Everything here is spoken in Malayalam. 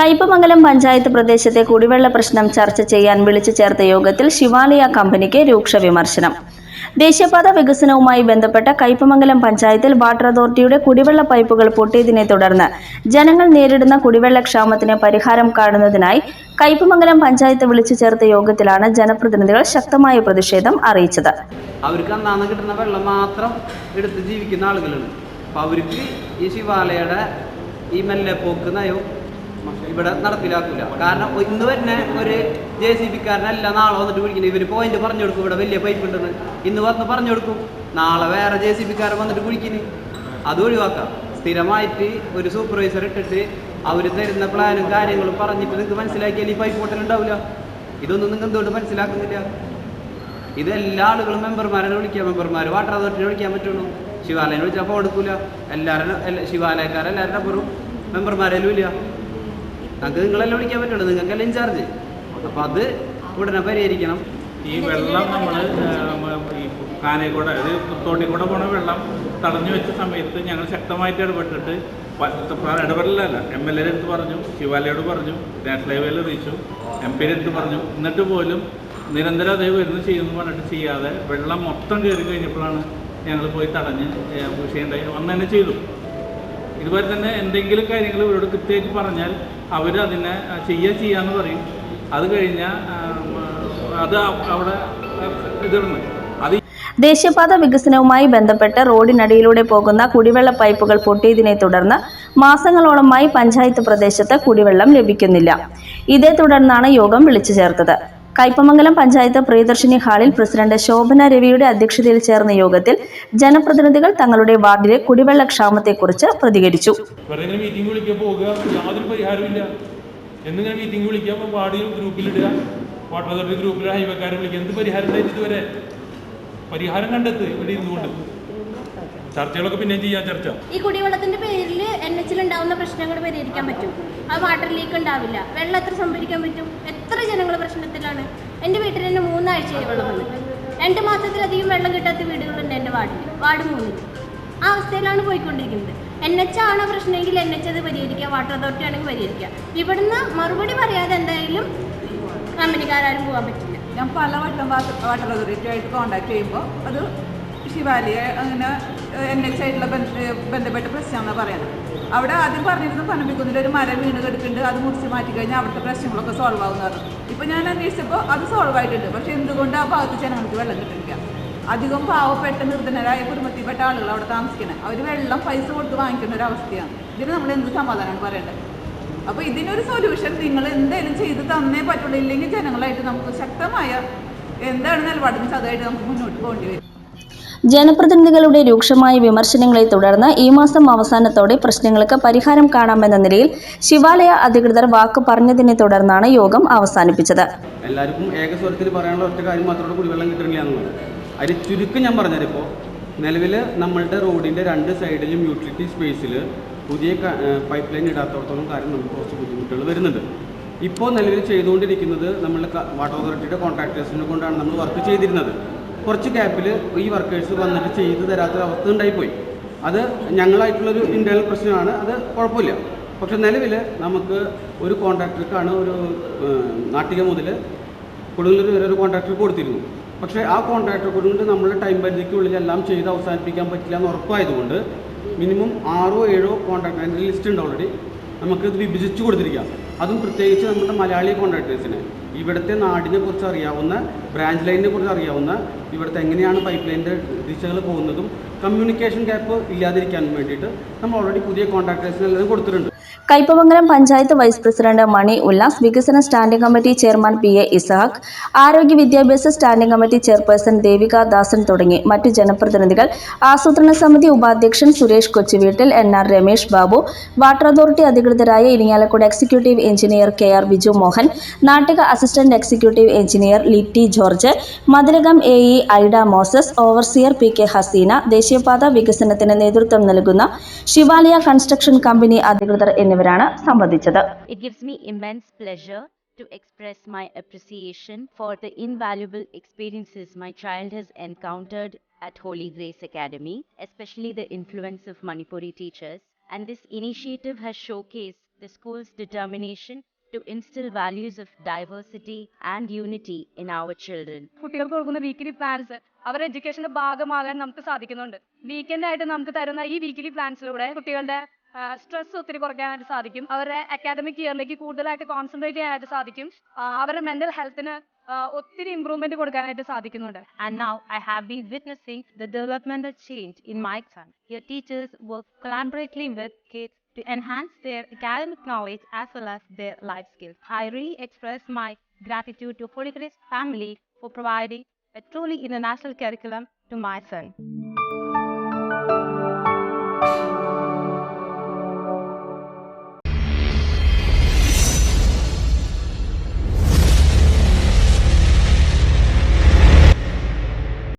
കയ്പമംഗലം പഞ്ചായത്ത് പ്രദേശത്തെ കുടിവെള്ള പ്രശ്നം ചർച്ച ചെയ്യാൻ വിളിച്ചു ചേർത്ത യോഗത്തിൽ ശിവാലയ കമ്പനിക്ക് രൂക്ഷ വിമർശനം. ദേശീയപാത വികസനവുമായി ബന്ധപ്പെട്ട കയ്പമംഗലം പഞ്ചായത്തിൽ വാട്ടർ അതോറിറ്റിയുടെ കുടിവെള്ള പൈപ്പുകൾ പൊട്ടിയതിനെ തുടർന്ന് ജനങ്ങൾ നേരിടുന്ന കുടിവെള്ള ക്ഷാമത്തിന് പരിഹാരം കാണുന്നതിനായി കയ്പമംഗലം പഞ്ചായത്ത് വിളിച്ചു ചേർത്ത യോഗത്തിലാണ് ജനപ്രതിനിധികൾ ശക്തമായ പ്രതിഷേധം അറിയിച്ചത്. അവർക്ക് അന്നാന്ന് കിട്ടുന്ന വെള്ളം മാത്രം എടുത്ത് ജീവിക്കുന്ന ആളുകളാണ് അപ്പോൾ അവർക്ക് ഈ ശിവാലയുടെ ഈ മെല്ലെ പോക്ക് നയവും ഇവിടെ നടപ്പിലാക്കൂല. കാരണം ഇന്ന് തന്നെ ഒരു ജെ സി ബിക്കാരനല്ല നാളെ വന്നിട്ട് വിളിക്കുന്നത് ഇവർ പോയിന്റ് പറഞ്ഞു കൊടുക്കും ഇവിടെ വലിയ പൈപ്പ് ഉണ്ടെന്ന്. ഇന്ന് വന്ന് പറഞ്ഞു കൊടുക്കും നാളെ വേറെ ജെ സി ബിക്കാരൻ വന്നിട്ട് വിളിക്കുന്നു അത് ഒഴിവാക്കാം. സ്ഥിരമായിട്ട് ഒരു സൂപ്പർവൈസർ ഇട്ടിട്ട് അവർ തരുന്ന പ്ലാനും കാര്യങ്ങളും പറഞ്ഞിട്ട് നിങ്ങൾക്ക് മനസ്സിലാക്കിയാൽ ഈ പൈപ്പ് പൊട്ടൽ ഉണ്ടാവില്ല ഇതൊന്നും നിങ്ങൾ എന്തുകൊണ്ട് മനസ്സിലാക്കുന്നില്ല? ഇത് എല്ലാ ആളുകളും മെമ്പർമാരെ വിളിക്കാം മെമ്പർമാർ വാട്ടർ അതോറിറ്റിനെ വിളിക്കാൻ പറ്റുള്ളൂ. ശിവാലയം വിളിച്ചാൽ അപ്പോൾ എടുക്കൂല. എല്ലാവരും എല്ലാ ശിവാലയക്കാരെല്ലാവരുടെ അപ്പുറം മെമ്പർമാരെല്ലാം ഇല്ല നമുക്ക് നിങ്ങളെല്ലാം വിളിക്കാൻ പറ്റുള്ളൂ. നിങ്ങൾക്കല്ല ഇൻചാർജ് അപ്പോൾ അത് ഉടനെ പരിഹരിക്കണം. ഈ വെള്ളം നമ്മൾ ഈ കാനയിൽ കൂടെ അതായത് തോട്ടിൽ കൂടെ പോണ വെള്ളം തടഞ്ഞു വെച്ച സമയത്ത് ഞങ്ങൾ ശക്തമായിട്ട് ഇടപെട്ടിട്ട് ഇടപെടലല്ല. എം എൽ എയുടെ അടുത്ത് പറഞ്ഞു ശിവാലയോട് പറഞ്ഞു നാഷണൽ ഹൈവേയിൽ അറിയിച്ചു എം പിയുടെ അടുത്ത് പറഞ്ഞു. എന്നിട്ട് പോലും നിരന്തരം അതേ വരുന്നു ചെയ്യുന്നു പറഞ്ഞിട്ട് ചെയ്യാതെ വെള്ളം മൊത്തം കയറി കഴിഞ്ഞപ്പോഴാണ് ഞങ്ങൾ പോയി തടഞ്ഞ് വിഷയം ഉണ്ടായി അന്ന് തന്നെ ചെയ്തു. ഇതുപോലെ തന്നെ എന്തെങ്കിലും കാര്യങ്ങൾ ഇവരോട് കൃത്യമായിട്ട് പറഞ്ഞാൽ അവർ അതിനെ ആ, ചെയ്യാ ചെയ്യാന്ന് പറയും. അത് കഴിഞ്ഞാൽ അത് അവിടെ ഇതിടുന്നു. ദേശീയപാത വികസനവുമായി ബന്ധപ്പെട്ട് റോഡിനടിയിലൂടെ പോകുന്ന കുടിവെള്ള പൈപ്പുകൾ പൊട്ടിയതിനെ തുടർന്ന് മാസങ്ങളോളമായി പഞ്ചായത്ത് പ്രദേശത്ത് കുടിവെള്ളം ലഭിക്കുന്നില്ല. ഇതേ തുടർന്നാണ് യോഗം വിളിച്ചു ചേർത്തത്. കയ്പമംഗലം പഞ്ചായത്ത് പ്രിയദർശിനി ഹാളിൽ പ്രസിഡന്റ് ശോഭന രവിയുടെ അധ്യക്ഷതയിൽ ചേർന്ന യോഗത്തിൽ ജനപ്രതിനിധികൾ തങ്ങളുടെ വാർഡിലെ കുടിവെള്ള ക്ഷാമത്തെക്കുറിച്ച് പ്രതികരിച്ചു. മീറ്റിംഗ് വാർഡിൽ ഗ്രൂപ്പിലിടുക വാട്ടർ എന്ത് പരിഹാരം ഇതുവരെ? ഇവിടെ ഇരുന്നുകൊണ്ട്. ചർച്ചകളൊക്കെ പിന്നെ ചെയ്യാം ചർച്ച ഈ കുടിവെള്ളത്തിന്റെ പേരിൽ എൻ എച്ചിൽ ഉണ്ടാവുന്ന പ്രശ്നങ്ങൾ പരിഹരിക്കാൻ പറ്റും. ആ വാട്ടർ ലീക്ക് ഉണ്ടാവില്ല. വെള്ളം എത്ര സംഭരിക്കാൻ പറ്റും? എത്ര ജനങ്ങൾ പ്രശ്നത്തിലാണ്? എന്റെ വീട്ടിൽ തന്നെ മൂന്നാഴ്ചയായി വെള്ളം വന്നിട്ട് രണ്ട് മാസത്തിലധികം വെള്ളം കിട്ടാത്ത വീടുകളുണ്ട് എന്റെ വാർഡിൽ. വാർഡ് മൂന്നിൽ. ആ അവസ്ഥയിലാണ് പോയിക്കൊണ്ടിരിക്കുന്നത്. എൻ എച്ച് ആണ് പ്രശ്നമെങ്കിൽ എൻ എച്ച് അത് പരിഹരിക്കുക വാട്ടർ അതോറിറ്റി ആണെങ്കിൽ പരിഹരിക്കുക. ഇവിടുന്ന് മറുപടി പറയാതെ എന്തായാലും കമ്പനിക്കാരും പോകാൻ പറ്റില്ല. ഞാൻ പല വട്ടം വാട്ടർ അതോറിറ്റി അതോറിറ്റിയായിട്ട് കോൺടാക്ട് ചെയ്യുമ്പോൾ അത് ശിവാലിയെ അങ്ങനെ എൻ എച്ച് ആയിട്ടുള്ള ബന്ധ- ബന്ധപ്പെട്ട പ്രശ്നമാണെന്ന് പറയുന്നത് അവിടെ ആദ്യം പറഞ്ഞിരുന്നു പനമ്പിക്കുന്നിൽ ഒരു മരം വീണ് കിടക്കുന്നുണ്ട് അത് മുറിച്ച് മാറ്റി കഴിഞ്ഞാൽ അവിടുത്തെ പ്രശ്നങ്ങളൊക്കെ സോൾവ് പറഞ്ഞു. ഇപ്പം ഞാൻ അന്വേഷിച്ചപ്പോൾ അത് സോൾവ് ആയിട്ടുണ്ട്. പക്ഷേ എന്തുകൊണ്ട് ആ ഭാഗത്ത് ജനങ്ങൾക്ക് വെള്ളം കിട്ടുന്നില്ല? അധികം പാവപ്പെട്ട നിർധനരായ കുടുംബത്തിൽപ്പെട്ട ആളുകൾ അവിടെ താമസിക്കണം. അവർ വെള്ളം പൈസ കൊടുത്ത് വാങ്ങിക്കുന്ന ഒരു അവസ്ഥയാണ്. ഇതിന് നമ്മൾ എന്ത് സമാധാനമാണ് പറയേണ്ടത്? അപ്പോൾ ഇതിനൊരു സൊല്യൂഷൻ നിങ്ങൾ എന്തെങ്കിലും ചെയ്ത് തന്നേ പറ്റുള്ളൂ. ഇല്ലെങ്കിൽ ജനങ്ങളായിട്ട് നമുക്ക് ശക്തമായ എന്താണ് നിലപാടെന്ന് വെച്ചാൽ അതായിട്ട് നമുക്ക് മുന്നോട്ട് പോകേണ്ടി വരും. ജനപ്രതിനിധികളുടെ രൂക്ഷമായ വിമർശനങ്ങളെ തുടർന്ന് ഈ മാസം അവസാനത്തോടെ പ്രശ്നങ്ങൾക്ക് പരിഹാരം കാണാമെന്ന നിലയിൽ ശിവാലയ അധികൃതർ വാക്ക് പറഞ്ഞതിനെ തുടർന്നാണ് യോഗം അവസാനിപ്പിച്ചത്. എല്ലാവർക്കും ഏകസ്വരത്തിൽ പറയാനുള്ള ഒറ്റ കാര്യം മാത്രമേ കുടിവെള്ളം കിട്ടുന്നില്ല എന്നുള്ളത്. അതിന് ചുരുക്കം ഞാൻ പറഞ്ഞുതരാം നിലവിൽ നമ്മളുടെ റോഡിന്റെ രണ്ട് സൈഡിലും യൂട്ടിലിറ്റി സ്പേസിൽ പുതിയ പൈപ്പ് ലൈൻ ഇടാത്തടത്തോളം കാര്യം നമുക്ക് കുറച്ച് ബുദ്ധിമുട്ടുകൾ വരുന്നുണ്ട്. ഇപ്പോൾ നിലവിൽ ചെയ്തുകൊണ്ടിരിക്കുന്നത് നമ്മൾ വാട്ടർ അതോറിറ്റിയുടെ കോൺട്രാക്ടേഴ്സിനെ കൊണ്ടാണ് നമ്മൾ വർക്ക് ചെയ്തിരുന്നത്. കുറച്ച് ഗ്യാപ്പിൽ ഈ വർക്കേഴ്സ് വന്നിട്ട് ചെയ്തു തരാത്തൊരു അവസ്ഥ ഉണ്ടായിപ്പോയി. അത് ഞങ്ങളായിട്ടുള്ളൊരു ഇന്റേർണൽ പ്രശ്നമാണ്. അത് കുഴപ്പമില്ല. പക്ഷെ നിലവിൽ നമുക്ക് ഒരു കോൺട്രാക്ടർക്കാണ് ഒരു നാട്ടിക മുതൽ കൊടുങ്ങല്ലൂർ വരെ ഒരു കോൺട്രാക്ടർ കൊടുത്തിരുന്നു. പക്ഷേ ആ കോൺട്രാക്ടർ കൊണ്ട് നമ്മൾ ടൈം പരിധിക്കുള്ളിൽ എല്ലാം ചെയ്ത് അവസാനിപ്പിക്കാൻ പറ്റില്ല എന്ന് ഉറപ്പായതുകൊണ്ട് മിനിമം ആറോ ഏഴോ കോൺട്രാക്ടർ അതിന്റെ ലിസ്റ്റ് ഉണ്ട് ഓൾറെഡി നമുക്ക് ഇത് വിഭജിച്ച് കൊടുത്തിരിക്കാം. അതും പ്രത്യേകിച്ച് നമ്മുടെ മലയാളി കോൺട്രാക്ടേഴ്സിന് ഇവിടുത്തെ നാടിനെ കുറിച്ച് അറിയാവുന്ന ബ്രാഞ്ച് ലൈനിനെ കുറിച്ച് അറിയാവുന്ന ഇവിടുത്തെ എങ്ങനെയാണ് പൈപ്പ് ലൈനിന്റെ ദിശകൾ പോകുന്നതും കമ്മ്യൂണിക്കേഷൻ ഗ്യാപ്പ് ഇല്ലാതിരിക്കാൻ വേണ്ടിയിട്ട് നമ്മൾ ഓൾറെഡി പുതിയ കോൺട്രാക്ടേഴ്സിനെല്ലാം കൊടുത്തിട്ടുണ്ട്. കയ്പമംഗലം പഞ്ചായത്ത് വൈസ് പ്രസിഡന്റ് മണി ഉല്ലാസ് വികസന standing committee chairman P A Isahaq ആരോഗ്യ വിദ്യാഭ്യാസ standing committee chairperson Devika Dasan തുടങ്ങി മറ്റു ജനപ്രതിനിധികൾ. ആസൂത്രണ സമിതി ഉപാധ്യക്ഷൻ Suresh Kochuveettil N R Ramesh Babu water authority അധികൃതരായ Irinjalakuda executive engineer K R Biju Mohan Nattika assistant executive engineer Litty George Mathilakam A E Aida Moses overseer P K Haseena ദേശീയപാത വികസനത്തിന് നേതൃത്വം നൽകുന്ന ശിവാലയ കൺസ്ട്രക്ഷൻ കമ്പനി അധികൃതർ എന്നിവരാണ് സംബന്ധിച്ചത് It gives me immense pleasure to express my appreciation for the invaluable experiences my child has encountered at Holy Grace Academy, especially the influence of Manipuri teachers. And this initiative has showcased the school's determination to instill values of diversity and unity in our children. കുട്ടികൾക്ക് കൊടുക്കുന്ന വീക്കിലി പ്ലാൻസ് അവരുടെ എഡ്യൂക്കേഷന്റെ ഭാഗമാകാൻ നമുക്ക് സാധിക്കുന്നുണ്ട് വീക്കെൻഡ് ആയിട്ട് നമുക്ക് തരുന്ന ഈ വീക്കിലി പ്ലാൻസിലൂടെ കുട്ടികളുടെ സ്ട്രെസ് ഒത്തിരി കുറയ്ക്കാനായിട്ട് സാധിക്കും. അവരുടെ അക്കാദമിക് ഇയറിലേക്ക് കൂടുതലായിട്ട് കോൺസെൻട്രേറ്റ് ചെയ്യാനായിട്ട് സാധിക്കും. അവരുടെ മെന്റൽ ഹെൽത്തിന് ഒത്തിരി ഇംപ്രൂവ്മെന്റ് കൊടുക്കാനായിട്ട് സാധിക്കുന്നുണ്ട്. And now I have been witnessing the developmental change in my son your teachers work collaboratively with kids to enhance their academic knowledge as well as their life skills I express my gratitude to holy family for providing a truly international curriculum to my son